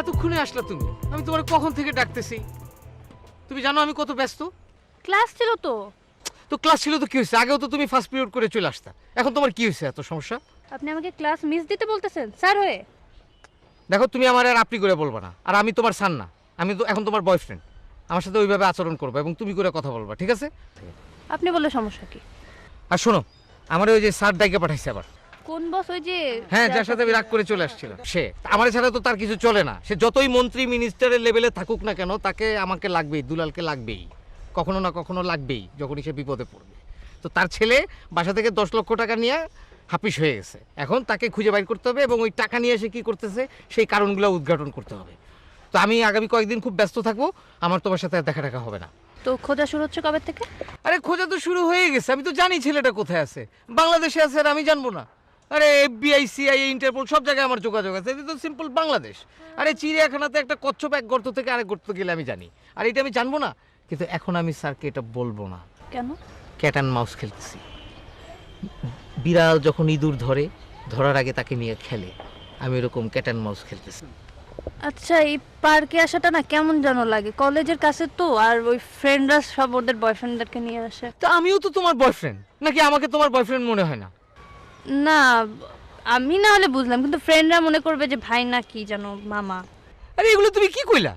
এতক্ষণে আসলা তুমি? আমি তোমার কখন থেকে ডাকতেছি? তুমি জানো আমি কত ব্যস্ত? ক্লাস ছিল তো। তো ক্লাস ছিল তো কি হয়েছে? আগেও তো তুমি ফার্স্ট পিরিয়ড করে চলে আসতা। এখন তোমার কি হয়েছে এত সমস্যা? আপনি আমাকে ক্লাস মিস দিতে বলতেছেন স্যার হয়ে। দেখো তুমি আমার আর আপনি করে বলবা না। আর আমি তোমার সান না। আমি তো এখন তোমার বয়ফ্রেন্ড আমার সাথে ওইভাবে আচরণ করবে এবং তুমি করে কথা বলবা ঠিক আছে? আপনি বললে সমস্যা কি? আর শোনো আমার ওই যে স্যার ডাইকে পাঠাইছে আবার। কোন বস ওই যে হ্যাঁ যার সাথে আমি রাগ করে চলে আসছিল। সে। আমার ছাড়া তো তার কিছু চলে না। সে যতই মন্ত্রী মিনিস্টারের লেভেলে থাকুক না কেন তাকে আমাকে লাগবেই দুলালকে লাগবেই। কখনো না কখনো লাগবেই যখনই সে বিপদে পড়বে। তো তার ছেলে বাসা থেকে দশ লক্ষ টাকা নিয়ে হাপিস হয়ে গেছে। এখন তাকে খুঁজে বাইর করতে হবে এবং ওই টাকা নিয়ে এসে কী করতেছে সেই কারণগুলো উদ্ঘাটন করতে হবে। তো আমি আগামী কয়েকদিন খুব ব্যস্ত থাকব আমার তোমার সাথে আর দেখা টাকা হবে না। তো খোঁজা শুরু হচ্ছে কবে থেকে? আরে খোঁজা তো শুরু হয়ে গেছে। আমি তো জানি ছেলেটা কোথায় আছে। বাংলাদেশে আছে আর আমি জানব না। আরে এফবিআই সিআইএ ইন্টারপোল সব জায়গায় আমার যোগাযোগ আছে। এটা তো সিম্পল বাংলাদেশ। আরে চিড়িয়াখানাতে একটা কচ্ছপ এক গর্ত থেকে আরেক গর্ত গেলে আমি জানি। আর এটা আমি জানব না কিন্তু এখন আমি স্যারকে এটা বলব না। কেন? ক্যাট অ্যান্ড মাউস খেলতেছি। বিড়াল যখন ইঁদুর ধরে ধরার আগে তাকে নিয়ে খেলে। আমি এরকম ক্যাট অ্যান্ড মাউস খেলতেছি। আচ্ছা এই পার্কে আসাটা না কেমন যেন লাগে? কলেজের কাছে তো আর ওই ফ্রেন্ডরা সব ওদের বয়ফ্রেন্ডদেরকে নিয়ে আসে। তো আমিও তো তোমার বয়ফ্রেন্ড নাকি আমাকে তোমার বয়ফ্রেন্ড মনে হয় না? না আমি না হলে বুঝলাম কিন্তু ফ্রেন্ডরা মনে করবে যে ভাই না কি জানো মামা। আরে এগুলো তুমি কি কইলা?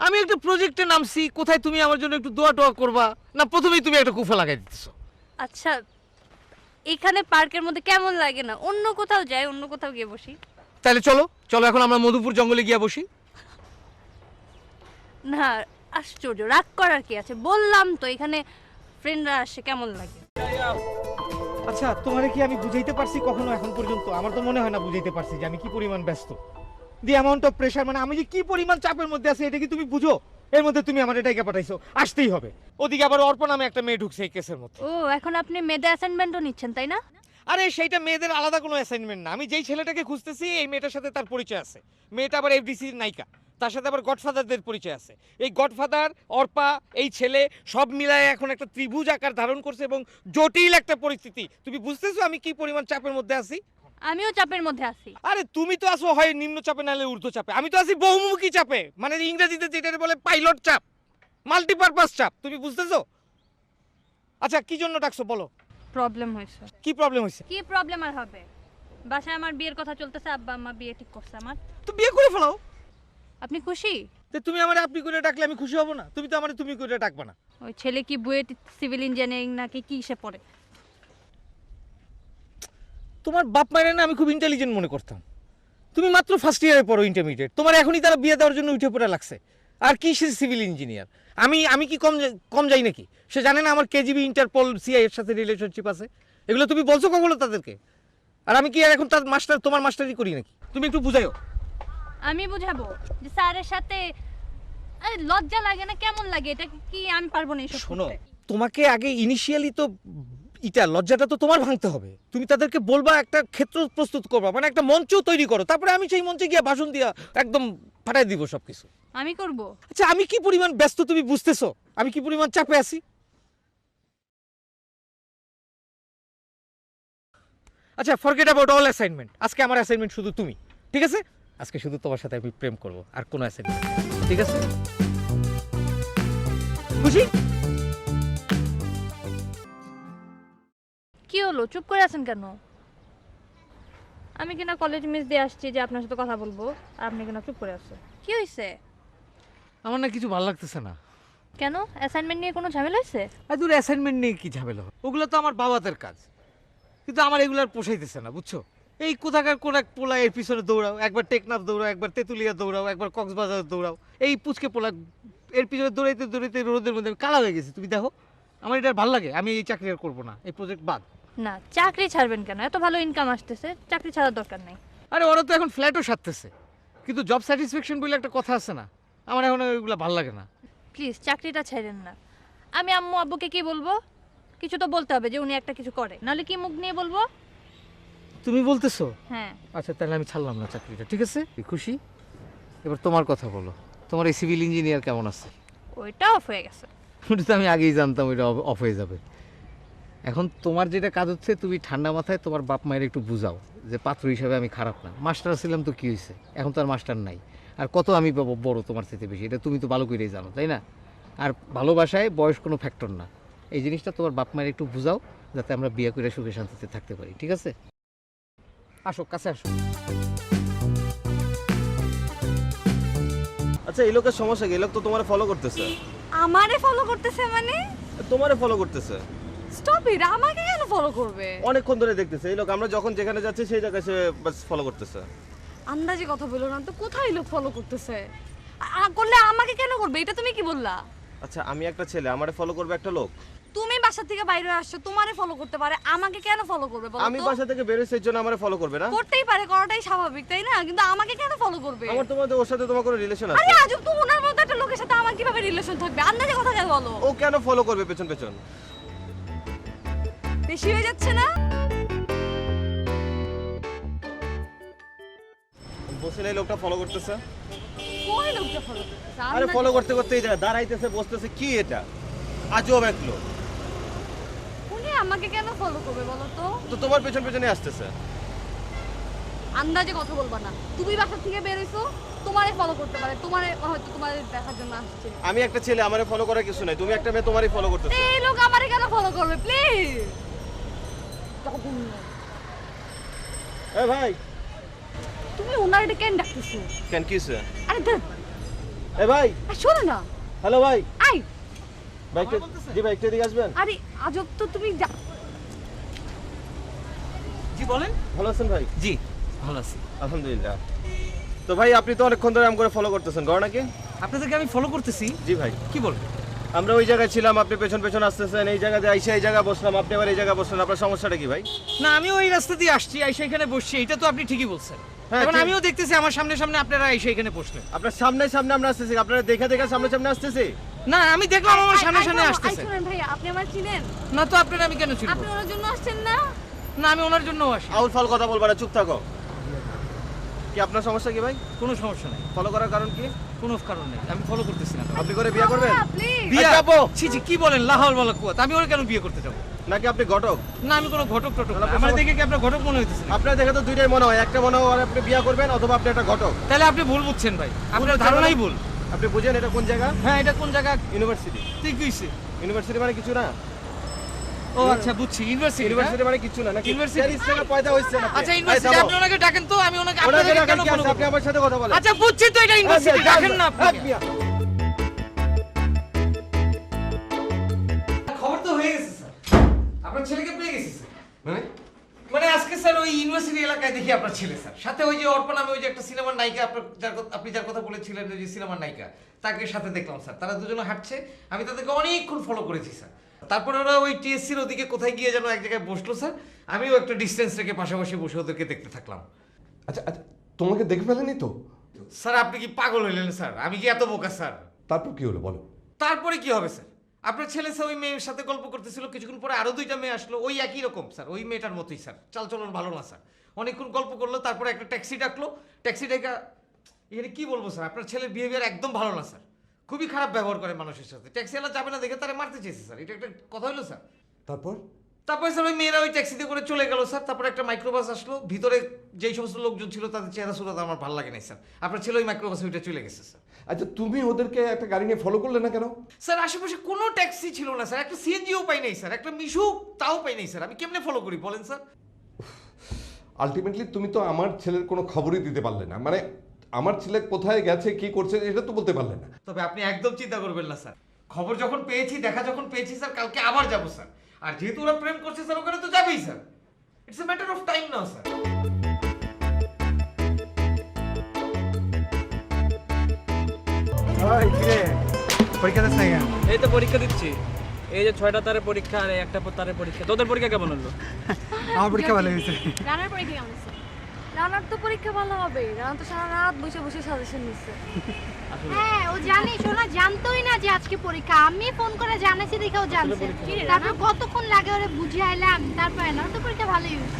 আমি একটা প্রজেক্টে নামছি কোথায় তুমি আমার জন্য একটু দোয়া টোয়া করবা? না প্রথমেই তুমি একটা কুফা লাগাই দিতেছো। আচ্ছা এখানে পার্কের মধ্যে কেমন লাগে না? অন্য কোথাও যাই অন্য কোথাও গিয়ে বসি। তাহলে চলো চলো এখন আমরা মধুপুর জঙ্গলে গিয়ে বসি। না আশ্চর্য রাগ করার কি আছে? বললাম তো এখানে ফ্রেন্ডরা আসে কেমন লাগে? আচ্ছা তোমারে কি আমি বুঝাইতে পারছি কখনো এখন পর্যন্ত? আমার তো মনে হয় না বুঝাইতে পারছি যে আমি কি পরিমাণ ব্যস্ত। দি অ্যামাউন্ট অফ প্রেশার মানে আমি যে কি পরিমাণ চাপের মধ্যে আছি এটা কি তুমি বুঝো? এর মধ্যে তুমি আমার এটাকে পাঠাইছো আসতেই হবে। ওদিকে আবার অর্পণ নামে একটা মেয়ে ঢুকছে এই কেসের মধ্যে। ও এখন আপনি মেয়েদের অ্যাসাইনমেন্টও নিচ্ছেন তাই না? আরে সেইটা মেয়েদের আলাদা কোনো অ্যাসাইনমেন্ট না। আমি যেই ছেলেটাকে খুঁজতেছি এই মেয়েটার সাথে তার পরিচয় আছে। মেয়েটা আবার এফডিসির নায়িকা। তার সাথে আবার গডফাদারদের পরিচয় আছে। এই গডফাদার অর্পা এই ছেলে সব মিলায় এখন একটা ত্রিভুজ আকার ধারণ করছে এবং জটিল একটা পরিস্থিতি। তুমি বুঝতেছো আমি কি পরিমাণ চাপের মধ্যে আছি? আমিও চাপের মধ্যে আছি। আরে তুমি তো আসো হয় নিম্ন চাপে নাহলে ঊর্ধ্ব চাপে। আমি তো আছি বহুমুখী চাপে। মানে ইংরেজিতে যেটা বলে পাইলট চাপ মাল্টিপারপাস চাপ। তুমি বুঝতেছো? আচ্ছা কি জন্য ডাকছো বলো? প্রবলেম হয়েছে। কি প্রবলেম হয়েছে? কি প্রবলেম আর হবে? বাসায় আমার বিয়ের কথা চলতেছে আব্বা আম্মা বিয়ে ঠিক করছে আমার। তো বিয়ে করে ফেলাও। আপনি খুশি? তো তুমি আমার আপনি করে ডাকলে আমি খুশি হব না। তুমি তো আমার তুমি করে ডাকবা না। ওই ছেলে কি বুয়েট সিভিল ইঞ্জিনিয়ারিং নাকি কি সে পড়ে? তোমার বাপ মায়ের না আমি খুব ইন্টেলিজেন্ট মনে করতাম। তুমি মাত্র ফার্স্ট ইয়ারে পড়ো ইন্টারমিডিয়েট তোমার এখনই তারা বিয়ে দেওয়ার জন্য উঠে পড়ে লাগছে। আর কি সে সিভিল ইঞ্জিনিয়ার আমি আমি কি কম কম যাই নাকি? সে জানে না আমার কেজিবি ইন্টারপোল সিআই এর সাথে রিলেশনশিপ আছে। এগুলো তুমি বলছো কখনো তাদেরকে? আর আমি কি আর এখন তার মাস্টার তোমার মাস্টারই করি নাকি? তুমি একটু বুঝাইও। আমি বুঝাবো যে স্যারের সাথে আরে লজ্জা লাগে না? কেমন লাগে? এটা কি আমি পারব না এসব শোনো করতে। তোমাকে আগে ইনিশিয়ালি তো ইটা লজ্জাটা তো তোমার ভাঙতে হবে। তুমি তাদেরকে বলবা একটা ক্ষেত্র প্রস্তুত করবা মানে একটা মঞ্চ তৈরি করো। তারপরে আমি সেই মঞ্চে গিয়ে ভাষণ দিয়া একদম ফাটাই দিব সবকিছু। আমি করব। আচ্ছা আমি কি পরিমাণ ব্যস্ত তুমি বুঝতেছো? আমি কি পরিমাণ চাপে আছি? আচ্ছা ফরগেট অ্যাবাউট অল অ্যাসাইনমেন্ট আজকে আমার অ্যাসাইনমেন্ট শুধু তুমি ঠিক আছে? আজকে শুধু তোমার সাথে আমি প্রেম করব আর কোনো অ্যাসাইনমেন্ট ঠিক আছে? খুশি? কি হলো? চুপ করে আছেন কেন? আমি কিনা কলেজ মিস দিয়ে আসছি যে আপনার সাথে কথা বলব আর আপনি কিনা চুপ করে আছেন। কি হয়েছে আমার না কিছু ভালো লাগতেছে না। কেন? অ্যাসাইনমেন্ট নিয়ে কোনো ঝামেলা হয়েছে আর দূর অ্যাসাইনমেন্ট নিয়ে কি ঝামেলা? ওগুলো তো আমার বাবাদের কাজ। কিন্তু আমার এগুলো আর পোষাইতেছে না বুঝছ? এই কোথাকার কোন এক পোলা এর পিছনে দৌড়াও? একবার টেকনাফ দৌড়াও একবার তেঁতুলিয়া দৌড়াও একবার কক্সবাজার দৌড়াও। এই পুচকে পোলা এর পিছনে দৌড়াইতে দৌড়াইতে রোদের মধ্যে কালা হয়ে গেছি। তুমি দেখো আমার এটা ভালো লাগে আমি এই চাকরি আর করব না এই প্রজেক্ট বাদ। না চাকরি ছাড়বেন কেন? এত ভালো ইনকাম আসতেছে চাকরি ছাড়ার দরকার নেই। আরে ওরা তো এখন ফ্ল্যাটও সারতেছে। কিন্তু জব স্যাটিসফ্যাকশন বলে একটা কথা আছে না আমার এখন ওইগুলো ভালো লাগে না। প্লিজ চাকরিটা ছাড়েন না। আমি আম্মু আব্বুকে কি বলব? কিছু তো বলতে হবে যে উনি একটা কিছু করে। নাহলে কি মুখ নিয়ে বলব? তুমি বলতেছো? হ্যাঁ। আচ্ছা তাহলে আমি ছাড়লাম না চাকরিটা ঠিক আছে? খুশি? এবার তোমার কথা বলো। তোমার এই সিভিল ইঞ্জিনিয়ার কেমন আছে? ওইটা অফ হয়ে গেছে। ওটা তো আমি আগেই জানতাম ওইটা অফ হয়ে যাবে। এখন তোমার যেটা কাজ হচ্ছে তুমি ঠান্ডা মাথায় তোমার বাপ মায়ের একটু বুঝাও যে পাত্র হিসাবে আমি খারাপ না। মাস্টার ছিলাম তো কি হয়েছে? এখন তো আর মাস্টার নাই। আর কত আমি পাবো বড় তোমার থেকে বেশি? এটা তুমি তো ভালো করেই জানো তাই না? আর ভালোবাসায় বয়স কোনো ফ্যাক্টর না। এই জিনিসটা তোমার বাপ মায়ের একটু বুঝাও যাতে আমরা বিয়ে করে সুখে শান্তিতে থাকতে পারি ঠিক আছে? আসো কাছে আসো আচ্ছা এই লোকের সমস্যা কি? এই লোক তো তোমার ফলো করতেছে। আমারে ফলো করতেছে মানে? তোমারে ফলো করতেছে। স্টপ ইট আমাকে কেন ফলো করবে? অনেকক্ষণ ধরে দেখতেছে। এই লোক আমরা যখন যেখানে যাচ্ছি সেই জায়গায় সে বাস ফলো করতেছে। আন্দাজে কথা বলো না তো কোথায় লোক ফলো করতেছে? আ- করলে আমাকে কেন করবে? এটা তুমি কি বললা? আচ্ছা আমি একটা ছেলে আমারে ফলো করবে একটা লোক? তুমি বাসা থেকে বাইরে আসছো তোমারে ফলো করতে পারে আমাকে কেন ফলো করবে বলো আমি বাসা থেকে বেরোছি এই জন্য আমারে ফলো করবে না। করতেই পারে করাটাই স্বাভাবিক তাই না? কিন্তু আমাকে কেন ফলো করবে? আমার তোমাদের ওর সাথে তোমার কোনো রিলেশন আছে? আরে আজব তো ওনার মতো একটা লোকের সাথে আমার কীভাবে রিলেশন থাকবে? আন্দাজে কথা কেন বলো? ও কেন ফলো করবে পেছন পেছন? বেশি হয়ে যাচ্ছে না? বসে এই লোকটা ফলো করতেছে। কোন লোকটা ফলো করতেছে? আরে ফলো করতে করতে এই জায়গায় দাঁড়াইতেছে বসতেছে কি এটা? আজব এক লোক। আমাকে কেন ফলো করবে বলো তো? তো তোমার পেছন পেছনে আসতেছে। আন্দাজে কথা বলবা না। তুমি বাসা থেকে বেরোইছো তোমারে ফলো করতে পারে। তোমারে হয়তো তোমার দেখার জন্য আসছে। আমি একটা ছেলে আমারে ফলো করার কিছু নাই। তুমি একটা মেয়ে তোমারই ফলো করতেছে। এই লোক আমারে কেন ফলো করবে? প্লিজ এ ভাই! তুমি ওনার এটা কেন ডাকতেছো? কেন কি হইছে? আরে এ ভাই! শোনো না। হ্যালো ভাই! আই জি ভাই একটু এদিকে আসবেন? আরে আজব তো তুমি জি বলেন। ভালো আছেন ভাই? জি ভালো আছি। আলহামদুলিল্লাহ। তো ভাই আপনি তো অনেকক্ষণ ধরে আম করে ফলো করতেছেন আপনাদেরকে আমি ফলো করতেছি। জি ভাই। কি বলবেন আমরা ওই জায়গায় ছিলাম আপনি পেছন পেছন আসতেছেন এই জায়গাতে আইসা এই জায়গায় বসলাম আপনি আবার এই জায়গায় বসলেন আপনার সমস্যাটা কি ভাই? না আমি ওই রাস্তা দিয়ে আসছি এসে এখানে বসছি এটা তো আপনি ঠিকই বলছেন। হ্যাঁ, এখন আমিও দেখতেছি আমার সামনে সামনে আপনারা এসে এখানে বসলেন। আপনার সামনে সামনে আমরা আসতেছি আপনারা দেখে দেখে সামনে সামনে আসতেছি? না আমি দেখলাম আমার সামনে সামনে আসতেছে। ভাই আপনি আমার চিনেন? না তো আপনারা আমি কেন চিনব? আপনি ওনার জন্য আসছেন না? না আমি ওনার জন্য আসি। আউল ফাল কথা বলবা না চুপ থাকো। কি আপনার সমস্যা কি ভাই? কোনো সমস্যা নাই। ফলো করার কারণ কি? কোনো কারণ নেই। আমি ফলো করতেছি না। আপনি করে বিয়ে করবেন? বিয়ে আচ্ছা, আপু। ছি ছি কি বলেন? লাহাল বলা কুয়াত আমি ওর কেন বিয়ে করতে যাব? নাকি আপনি ঘটক? না আমি কোনো ঘটক টটক আমার দেখে কি আপনার ঘটক মনে হইতেছে আপনার দেখে তো দুইটাই মনে হয়। একটা মনে হয় আপনি বিয়ে করবেন অথবা আপনি একটা ঘটক। তাহলে আপনি ভুল বুঝছেন ভাই। আপনার ধারণাই মানে? ভুল। আপনি বুঝেন এটা কোন জায়গা? হ্যাঁ এটা কোন জায়গা? ইউনিভার্সিটি ঠিক কইছে। ইউনিভার্সিটি মানে কিছু না? ও আচ্ছা বুঝছি। ইউনিভার্সিটি ইউনিভার্সিটি মানে কিছু না নাকি? ইউনিভার্সিটি থেকে পয়দা হইছে না আচ্ছা ইউনিভার্সিটি আপনি ওনাকে ডাকেন তো আমি ওনাকে আপনাকে কেন ফোন আপনি? আমার সাথে কথা বলেন। আচ্ছা বুঝছি তো এটা ইউনিভার্সিটি ডাকেন না আপনি এলাকায় দেখি আপনার ছেলে স্যার। সাথে ওই যে অর্পণ আমি ওই যে একটা সিনেমার নায়িকা আপনার যার আপনি যার কথা বলেছিলেন যে সিনেমার নায়িকা তাকে সাথে দেখলাম স্যার। তারা দুজনে হাঁটছে। আমি তাদেরকে অনেকক্ষণ ফলো করেছি স্যার। তারপরে ওরা ওই টিএসসির ওদিকে কোথায় গিয়ে যেন এক জায়গায় বসল স্যার। আমিও একটা ডিস্টেন্স রেখে পাশাপাশি বসে ওদেরকে দেখতে থাকলাম। আচ্ছা আচ্ছা তোমাকে দেখে ফেলেনি তো? স্যার আপনি কি পাগল হইলেন স্যার? আমি কি এত বোকা স্যার? তারপর কি হলো বলো। তারপরে কি হবে স্যার? আপনার ছেলে স্যার ওই মেয়ের সাথে গল্প করতেছিল কিছুক্ষণ পরে আরও দুইটা মেয়ে আসলো। ওই একই রকম স্যার। ওই মেয়েটার মতোই স্যার। চাল চলন ভালো না স্যার। অনেকক্ষণ গল্প করল তারপরে একটা ট্যাক্সি ডাকলো। ট্যাক্সি ডাকা এখানে কী বলব স্যার? আপনার ছেলের বিহেভিয়ার একদম ভালো না স্যার। খুবই খারাপ ব্যবহার করে মানুষের সাথে। ট্যাক্সিওয়ালা যাবে না দেখে তারা মারতে চেয়েছে স্যার। এটা একটা কথা হলো স্যার। তারপর? তারপরে স্যার ওই মেয়েরা ওই ট্যাক্সিতে করে চলে গেল স্যার। তারপরে একটা মাইক্রোবাস আসলো। ভিতরে যেই সমস্ত লোকজন ছিল তাদের চেহারা সুরত আমার ভালো লাগে নাই স্যার। আপনার ছেলে ওই মাইক্রোবাসে ওইটা চলে গেছে স্যার। আচ্ছা তুমি ওদেরকে একটা গাড়ি নিয়ে ফলো করলে না কেন? স্যার আশেপাশে কোনো ট্যাক্সি ছিল না স্যার। একটা সিএনজিও পাই নাই স্যার। একটা মিশু তাও পাই নাই স্যার। আমি কেমনে ফলো করি বলেন স্যার? আলটিমেটলি তুমি তো আমার ছেলের কোনো খবরই দিতে পারলে না। মানে আমার ছেলে কোথায় গেছে কি করছে এটা তো বলতে পারলে না। তবে আপনি একদম চিন্তা করবেন না স্যার। খবর যখন পেয়েছি দেখা যখন পেয়েছি স্যার কালকে আবার যাব স্যার। আর যেহেতু ওরা প্রেম করছে স্যার ওখানে তো যাবেই sir. It's a matter of time now sir. এই তো পরীক্ষা দিচ্ছি। এই যে ছয়টা তারের পরীক্ষা আর একটা তারের পরীক্ষা। তোদের পরীক্ষা কেমন হলো? আমার পরীক্ষা ভালো হয়েছে। রানার পরীক্ষা কেমন হচ্ছে রানার তো পরীক্ষা ভালো হবে। রানা তো সারা রাত বসে বসে সাজেশন নিচ্ছে। হ্যাঁ ও জানে শোনা জানতোই না যে আজকে পরীক্ষা। আমি ফোন করে জানাইছি দেখে ও জানছে। তারপর কতক্ষণ লাগে ওরে বুঝাইলাম তারপর না তো পরীক্ষা ভালোই হয়েছে।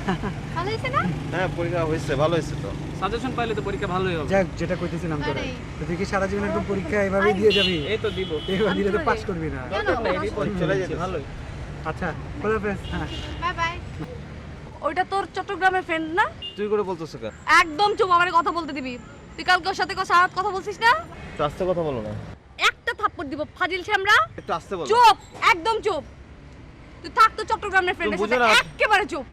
ভালো হয়েছে না? হ্যাঁ পরীক্ষা হয়েছে ভালো হয়েছে তো। সাজেশন পাইলে তো পরীক্ষা ভালোই হবে। যাক যেটা কইতেছিলাম তোরা। তো কি সারা জীবন একদম পরীক্ষা এভাবেই দিয়ে যাবি? এই তো দিব। এবার দিলে তো পাস করবি না। চলে যেতেছে। ভালোই। আচ্ছা খোদা হাফেজ। হ্যাঁ বাই বাই। ওইটা তোর চট্টগ্রামের ফ্রেন্ড না? তুই করে বলছিস কেন? একদম চুপ আমারে কথা বলতে দিবি। তুই কালকে ওর সাথে সারাত কথা বলছিস না? আস্তে কথা বলো না। একটা থাপ্পড় দিব ফাজিল শ্যামরা। একটু আস্তে বলো। চুপ একদম চুপ। তুই থাক তো চট্টগ্রামের ফ্রেন্ডের সাথে। একেবারে চুপ।